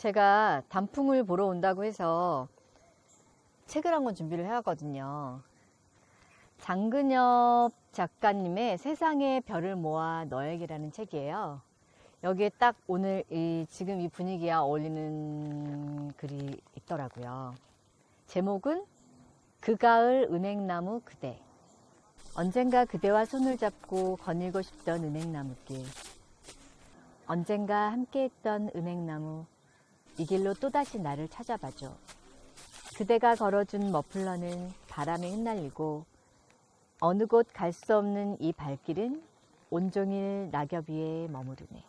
제가 단풍을 보러 온다고 해서 책을 한 권 준비를 해왔거든요. 장근엽 작가님의 세상의 별을 모아 너에게라는 책이에요. 여기에 딱 오늘 이 지금 이 분위기와 어울리는 글이 있더라고요. 제목은 그 가을 은행나무 그대. 언젠가 그대와 손을 잡고 거닐고 싶던 은행나무길. 언젠가 함께했던 은행나무. 이 길로 또다시 나를 찾아봐줘. 그대가 걸어준 머플러는 바람에 흩날리고 어느 곳 갈 수 없는 이 발길은 온종일 낙엽 위에 머무르네.